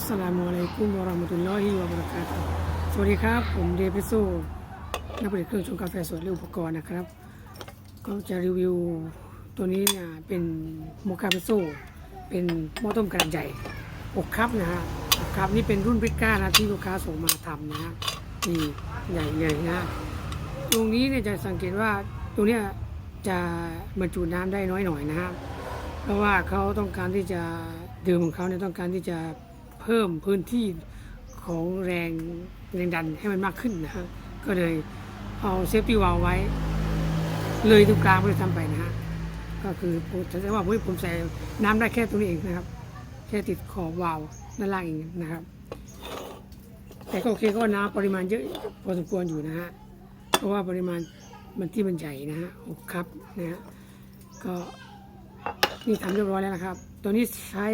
อัสสลามุอะลัยกุมวะราะห์มะตุลลอฮิวะบะเราะกาตุสวัสดีครับ ผมเดวิโซนักผลิตเครื่องชงกาแฟสดและอุปกรณ์นะครับ ก็จะรีวิวตัวนี้เนี่ยเป็นโมคาเปโซเป็นหม้อต้มขนาดใหญ่6คัพนะฮะ6คัพนี่เป็นรุ่นบริก้านะที่ลูกค้าส่งมาทำนะฮะนี่ใหญ่เลยนะตรงนี้เนี่ยจะสังเกตว่าตรงเนี้ยจะบรรจุน้ำได้น้อยหน่อยนะฮะเพราะว่าเขาต้องการที่จะดื่มของเขาเนี่ยต้องการที่จะ เพิ่มพื้นที่ของแรงแรงดันให้มันมากขึ้นนะฮะก็เลยเอาเซฟตี้วาลไว้ เลยตรงกลางไปทำไปนะฮะก็คือผมแสดงว่าผมใส่น้ำได้แค่ตรงนี้เองนะครับ แค่ติดขอบวาลด้านล่างเองนะครับ แต่ก็โอเคก็น้ำปริมาณเยอะพอสมควรอยู่นะฮะเพราะว่าปริมาณมันที่มันใหญ่นะฮะหกคัพนะฮะก็นี่ทำเรียบร้อยแล้วนะครับ ตัวนี้ใช้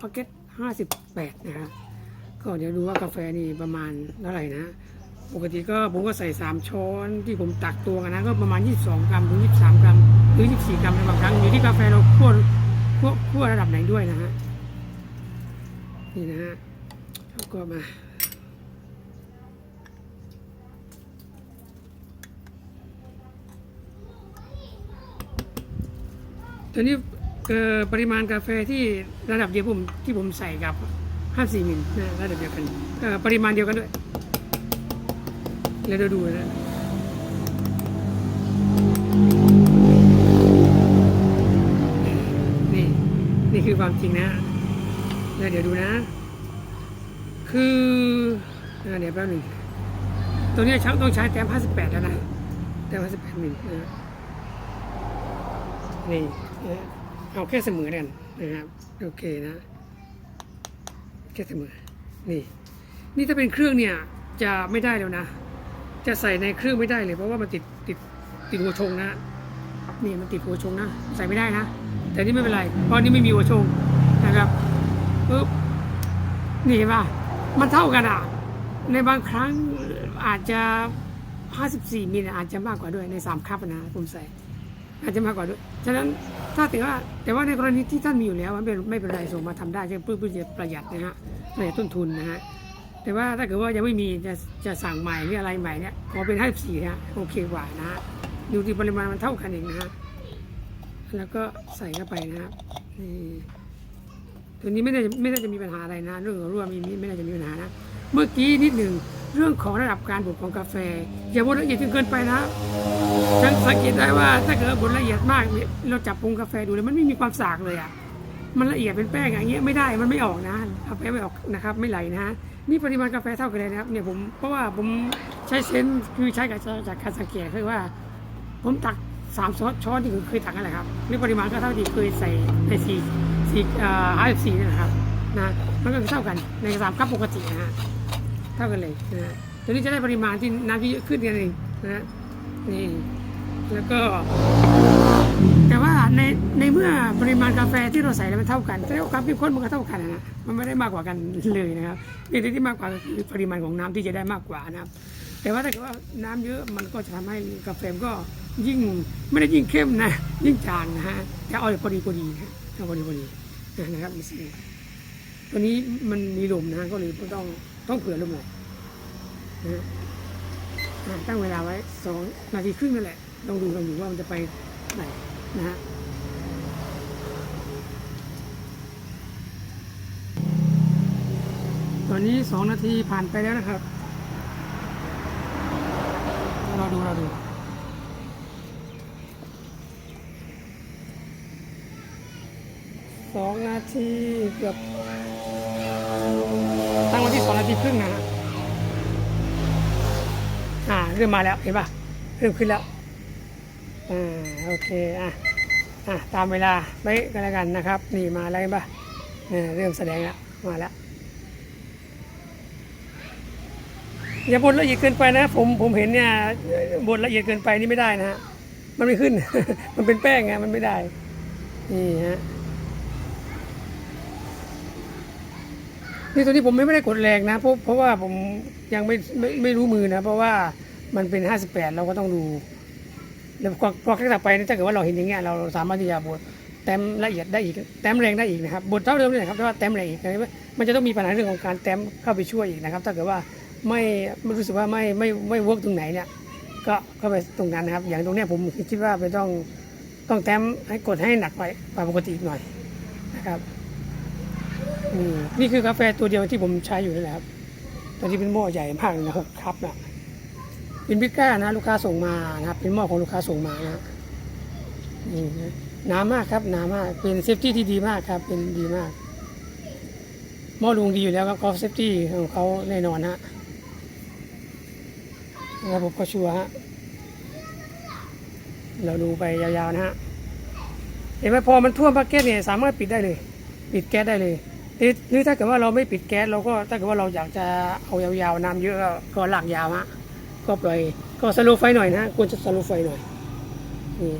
พ็อกเก็ต 58 นะครับก็เดี๋ยวดูว่ากาแฟนี่ประมาณเท่าไหร่นะ ปกติก็ผมก็ใส่ 3 ช้อนที่ผมตักตัวกันนะ ก็ประมาณ 22 กรัมถึง 23 กรัมหรือ 24 กรัมในบางครั้งอยู่ที่กาแฟเราคั่วคั่วคั่วระดับไหนด้วยนะฮะนี่นะฮะแล้วก็มาตัวนี้ อ่อปริมาณกาแฟที่ระดับเดียวผมที่ผมใส่กับ 54มิลนะระดับเดียวกันเอ่อปริมาณเดียวกันด้วย แล้วเราดูนะนี่นี่คือความจริงนะแล้วเดี๋ยวดูนะ คือเดี๋ยวแป๊บหนึ่งตัวนี้ช่างต้องใช้แต้ม58 แล้วนะแต้ม58มิลนะนี่นะ เอาแค่เสมอกันนะครับโอเคนะแค่เสมอนี่นี่ถ้าเป็นเครื่องเนี่ยจะไม่ได้แล้วนะ จะใส่ในเครื่องไม่ได้เลยเพราะว่ามันติดติดติดหัวชงนะนี่มันติดหัวชงนะใส่ไม่ได้นะ แต่นี่ไม่เป็นไรเพราะนี่ไม่มีหัวชงนะครับปุ๊บนี่เห็นป่ะมันเท่ากันอะในบางครั้งอาจจะ 54มิลอาจจะมากกว่าด้วยใน3คัพนะผมใส่อาจจะมากกว่าด้วย ฉะนั้น ถ้าถือว่าแต่ว่าในกรณีที่ท่านมีอยู่แล้วมันเป็นไม่เป็นไรส่งมาทำได้ใช่เพื่อเพื่อจะประหยัดนะฮะประหยัดต้นทุนนะฮะแต่ว่าถ้าเกิดว่ายังไม่มีจะจะสั่งใหม่หรืออะไรใหม่เนี่ยขอเป็นห้าสี่นะฮะโอเคกว่านะฮะดูที่ปริมาณมันเท่ากันเองนะฮะแล้วก็ใส่เข้าไปนะครับนี่ตัวนี้ไม่ได้ไม่น่าจะมีปัญหาอะไรนะ เรื่องของรั่วมีไม่น่าจะมีปัญหานะ เมื่อกี้นิดหนึ่ง เรื่องของระดับการบดของกาแฟ อย่าบดละเอียดจนเกินไปนะฉันสังเกตได้ว่าถ้าเกิดบดละเอียดมากเราจับปรุงกาแฟดูแล้วมันไม่มีความสากเลยอะมันละเอียดเป็นแป้งอย่างเงี้ยไม่ได้มันไม่ออกนะกาแฟไม่ออกนะครับไม่ไหลนะ นี่ปริมาณกาแฟเท่ากันเลยนะครับเนี่ยผมเพราะว่าผมใช้เซนคือใช้กับจากการสังเกตคือว่า ผมตักสามช้อนช้อนที่เคยตักนั่นแหละครับนี่ปริมาณก็เท่าที่เคยใส่ในสี่สี่ห้าสิบสี่นี่นะครับนะมันก็เท่ากันในสามคัพปกตินะฮะ เท่ากันเลยนะตัวนี้จะได้ปริมาณที่น้ำที่เยอะขึ้นกันเองนะนี่แล้วก็ แต่ว่าในในเมื่อปริมาณกาแฟที่เราใส่แล้วมันเท่ากันแต่ความเข้มข้นมันก็เท่ากันนะมันไม่ได้มากกว่ากันเลยนะครับนี่ที่มากกว่าคือปริมาณของน้ำที่จะได้มากกว่านะครับ แต่ว่าถ้าเกิดว่าน้ำเยอะมันก็จะทำให้กาแฟก็ยิ่งไม่ได้ยิ่งเข้มนะ ยิ่งจางนะฮะแต่เอาพอดีพอดีนะเอาพอดีพอดีนะครับนี่สิตัวนี้มันมีลมนะก็เลยต้อง ต้องเผื่อลมหน่อยนะฮะอะตั้งเวลาไว้สองนาทีครึ่งนั่นแหละลองดูลองดูว่ามันจะไปไหนนะฮะตอนนี้สองนาทีผ่านไปแล้วนะครับ เราดูเราดูสองนาทีเกือบ ตั้งไว้ที่สองนาทีครึ่งนะฮะอ่าเริ่มมาแล้วเห็นป่ะเริ่มขึ้นแล้วอ่าโอเคอะอะตามเวลาไว้กันแล้วกันนะครับ นี่มาแล้วเห็นป่ะอ่าเริ่มแสดงแล้วมาแล้วอย่าบดละเอียดเกินไปนะผมผมเห็นเนี่ยบดละเอียดเกินไปนี่ไม่ได้นะฮะมันไม่ขึ้น มันเป็นแป้งไงมันไม่ได้นี่ฮะ นี่ตัวนี้ผมไม่ได้กดแรงนะเพราะเพราะว่าผมยังไม่ไม่ไม่รู้มือนะ เพราะว่ามันเป็น 58 เราก็ต้องดูแล้วพอพอครั้งต่อไปนี่ถ้าเกิดว่าเราเห็นอย่างเงี้ยเราสามารถที่จะบดแต้มละเอียดได้อีกแต้มแรงได้อีกนะครับบทเท่าเดิมเลยนะครับแต่ว่าแต้มแรงอีกนะครับมันจะต้องมีปัญหาเรื่องของการแต้มเข้าไปช่วยอีกนะครับ ถ้าเกิดว่าไม่ไม่รู้สึกว่าไม่ไม่ไม่เวิร์กตรงไหนเนี่ยก็เข้าไปตรงนั้นนะครับ อย่างตรงเนี้ยผมคิดว่าไปต้องต้องแต้มให้กดให้หนักไปกว่าปกติอีกหน่อยนะครับ นี่คือกาแฟตัวเดียวที่ผมใช้อยู่นี่แหละครับตัวนี้เป็นหม้อใหญ่มากเลยนะหกคัพนะเป็นพิก้านะ ลูกค้าส่งมานะครับ เป็นหม้อของลูกค้าส่งมานะนี่นะหนามากครับหนามากเป็นเซฟตี้ที่ดีมากครับ เป็นดีมากหม้อลุงดีอยู่แล้วครับเขาเซฟตี้ของเขาแน่นอนฮะระบบก็ชัวร์ฮะเราดูไปยาวๆนะฮะเห็นไหมพอมันท่วมบักเก็ตเนี่ยสามารถปิดได้เลย ปิดแก๊สได้เลย หรือหรือถ้าเกิดว่าเราไม่ปิดแก๊สเราก็ถ้าเกิดว่าเราอยากจะเอายาวๆน้ำเยอะก็ก็ลากยาวฮะก็ปล่อยก็สโลไฟหน่อยนะควรจะสโลไฟหน่อยนี่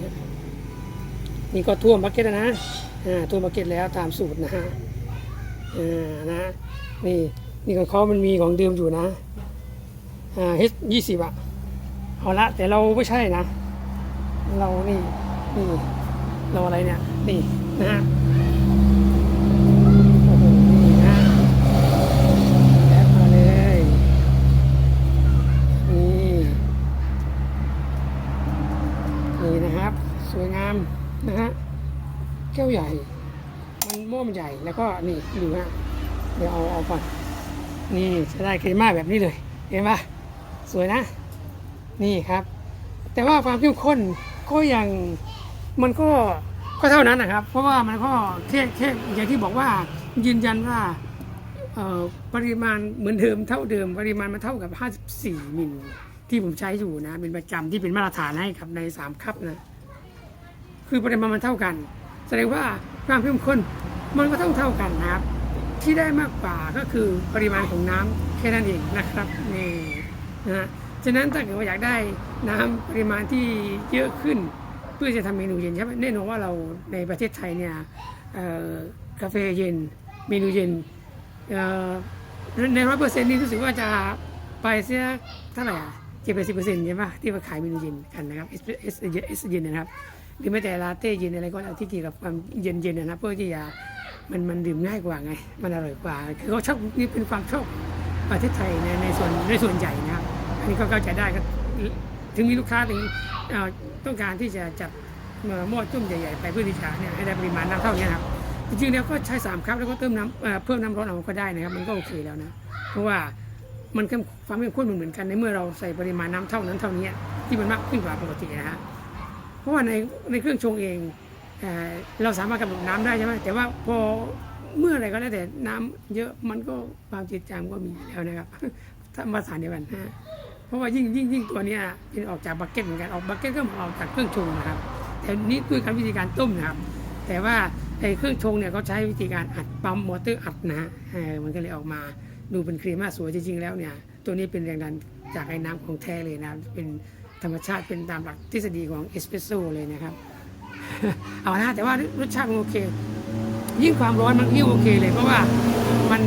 นี่ก็ท่วมบักเก็ตนะอ่าท่วมบักเก็ตแล้วตามสูตรนะฮะอ่านะนี่นี่ของเขามันมีของเดิมอยู่นะอ่าเฮยี่สิบอะเอาละแต่เราไม่ใช่นะ เรานี่นี่เราอะไรเนี่ยนี่นะฮะ โอ้โห นี่นะแอดมาเลย นี่ นี่นะครับ สวยงามนะฮะแก้วใหญ่ มันหม้อมันใหญ่แล้วก็นี่ดูฮะเดี๋ยวเอาเอาก่อนนี่จะได้เครม่าแบบนี้เลย เห็นปะสวยนะ นี่ครับ แต่ว่าความเข้มข้นก็ยังมันก็ก็เท่านั้นนะครับ เพราะว่ามันก็แค่แค่อย่างที่บอกว่ายืนยันว่าปริมาณเหมือนเดิมเท่าเดิม ปริมาณมันเท่ากับ 54มิลที่ผมใช้อยู่นะ เป็นประจำที่เป็นมาตรฐานให้กับใน 3คัพนะ คือปริมาณมันเท่ากัน แสดงว่าความเข้มข้นมันก็ต้องเท่ากันนะครับ ที่ได้มากกว่าก็คือปริมาณของน้ำแค่นั้นเองนะครับนี่นะฮะฉะนั้นถ้าเกิดว่าอยากได้น้ำปริมาณที่เยอะขึ้น เพื่อจะทำเมนูเย็นใช่ไหมแน่นอนว่าเราในประเทศไทยเนี่ยกาแฟเย็นเมนูเย็นในร้อยเปอร์เซ็นต์นี่รู้สึกว่าจะไปเสียเท่าไหร่อะเจ็ดแปดสิบเปอร์เซ็นต์ใช่ปะที่มาขายเมนูเย็นกันนะครับเอสเอสเอสเย็นนะครับ หรือแม้แต่ลาเต้เย็นอะไรก็แล้วที่เกี่ยวกับความเย็นๆนะเพื่อที่จะมันมันดื่มง่ายกว่าไง มันอร่อยกว่า คือเขาชอบนี่เป็นความชอบประเทศไทยในในส่วนในส่วนใหญ่นะครับอันนี้ก็เข้าใจได้ก็ถึงมีลูกค้าถึงต้องการที่จะจัดเอ่อหม้อต้มใหญ่ๆไปเพื่อที่จะเนี่ยให้ได้ปริมาณน้ำเท่านี้ครับจริงๆแล้วก็ใช้สามครับแล้วก็เติมน้ำเพิ่มน้ำร้อนเอาก็ได้นะครับ มันก็โอเคแล้วนะ เพราะว่ามันความเข้มข้นมันเหมือนกันในเมื่อเราใส่ปริมาณน้ำเท่านั้นเท่านี้ที่มันมากขึ้นกว่าปกตินะฮะ เพราะว่าในในเครื่องชงเองเอเราสามารถกำหนดน้ำได้ใช่ไหมแต่ว่าพอเมื่อไรก็แล้วแต่น้ำเยอะมันก็ความจืดจางก็มีแล้วนะครับถ้ามาสารเดียวกันนะเพราะว่ายิ่งยิ่งยิ่งตัวนี้เป็นออกจากบักเก็ตเหมือนกันออกบักเก็ตก็เหมือนออกจากเครื่องชงนะครับ แต่นี่คือการวิธีการต้มนะครับ แต่ว่าไอ้เครื่องชงเนี่ยเขาใช้วิธีการอัดปั๊มมอเตอร์อัดนะฮะเออมันก็เลยออกมาดูเป็นครีมมาสวยจริงๆแล้วเนี่ยตัวนี้เป็นแรงดันจากไอ้น้ำของแท้เลยนะเป็น ธรรมชาติเป็นตามหลักทฤษฎีของเอสเปรสโซ่เลยนะครับ เอานะแต่ว่ารสชาติมันโอเค ยิ่งความร้อนมันยิ่งโอเคเลย เพราะว่ามัน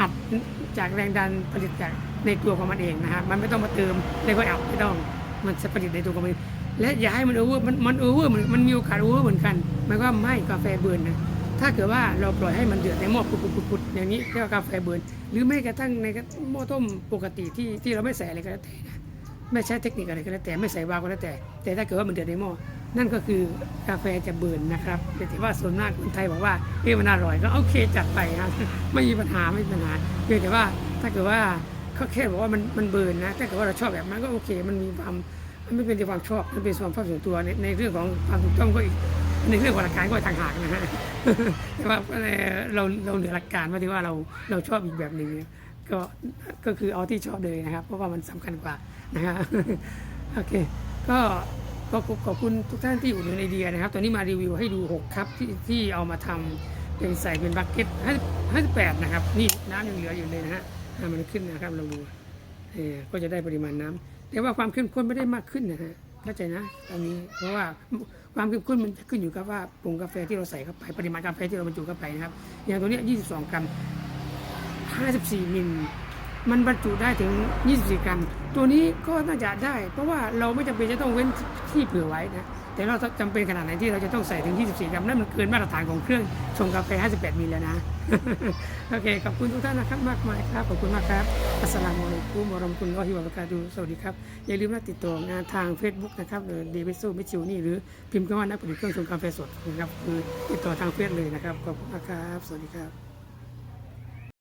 อัดจากแรงดันผลิตจากในตัวของมันเองนะฮะมันไม่ต้องมาเติมแล้วก็อัดไม่ต้องมันจะผลิตในตัวของมันเองและอย่าให้มันโอเวอร์มันมันโอเวอร์มันมันมีโอกาสโอเวอร์เหมือนกันมายความว่าไม่กาแฟเบิร์นนะถ้าเกิดว่าเราปล่อยให้มันเดือดในหม้อปุดๆๆๆอย่างนี้เรียกว่ากาแฟเบิร์นหรือไม่กระทั่งในหม้อต้มปกติที่ที่เราไม่ใส่อะไรก็แล้วแต่นะ ไม่ใช้เทคนิคอะไรก็แล้วแต่ไม่ใส่วาล์วก็แล้วแต่ แต่ถ้าเกิดว่ามันเดือดในหม้อนั่นก็คือกาแฟจะเบิร์นนะครับแต่ที่ว่าส่วนมากคนไทยบอกว่าเอ้มันอร่อยก็โอเคจัดไปครับไม่มีปัญหาไม่มีปัญหาเพียงแต่ว่าถ้าเกิดว่าเขาแค่บอกว่ามันมันเบิร์นนะถ้าเกิดว่าเราชอบแบบนั้นก็โอเค มันมีความมันไม่เป็นที่ความชอบมันเป็นความชอบส่วนตัวในในเรื่องของความถูกต้องก็อีกในเรื่องของหลักการก็ต่างหากนะฮะแต่ว่าเราเราเหนือหลักการมายถึงว่าเราเราชอบอีกแบบหนึ่ง ก็ก็คือเอาที่ชอบเลยนะครับ เพราะว่ามันสำคัญกว่านะครับโอเค ก็ก็ขอบขอบคุณทุกท่านที่อุดหนุนไอเดียนะครับตอนนี้มารีวิวให้ดู 6 ครับที่ที่เอามาทำเป็นใส่เป็นบักเก็ต58นะครับ นี่น้ำยังเหลืออยู่เลยนะฮะมันขึ้นนะครับเราดูเออก็จะได้ปริมาณน้ำแต่ว่าความเข้มข้นไม่ได้มากขึ้นนะฮะเข้าใจนะตอนนี้เพราะว่าความเข้มข้นมันขึ้นอยู่กับว่าผงกาแฟที่เราใส่เข้าไปปริมาณกาแฟที่เราบรรจุเข้าไปนะครับอย่างตัวนี้ย22 กรัม 54 มิล มันบรรจุได้ถึง 24 กรัม ตัวนี้ก็น่าจะได้ เพราะว่าเราไม่จำเป็นจะต้องเว้นที่เผื่อไว้นะ แต่เราจำเป็นขนาดไหนที่เราจะต้องใส่ถึง 24 กรัม นั่นมันเกินมาตรฐานของเครื่องชงกาแฟ 58 มิลแล้วนะ โอเค ขอบคุณทุกท่านนะครับมากมายครับ ขอบคุณมากครับ อัสสลามุอะลัยกุมวะราะมะตุลลอฮิวะบะเระกาตุฮ์สวัสดีครับ อย่าลืมนะติดต่องานทาง Facebook นะครับเดวิสโซมิชิวนี่หรือพิมพ์คำว่านักผลิตเครื่องชงกาแฟสดนะครับ คือติดต่อทางเฟซเลยนะครับ ขอบคุณมากครับ สวัสดีครับ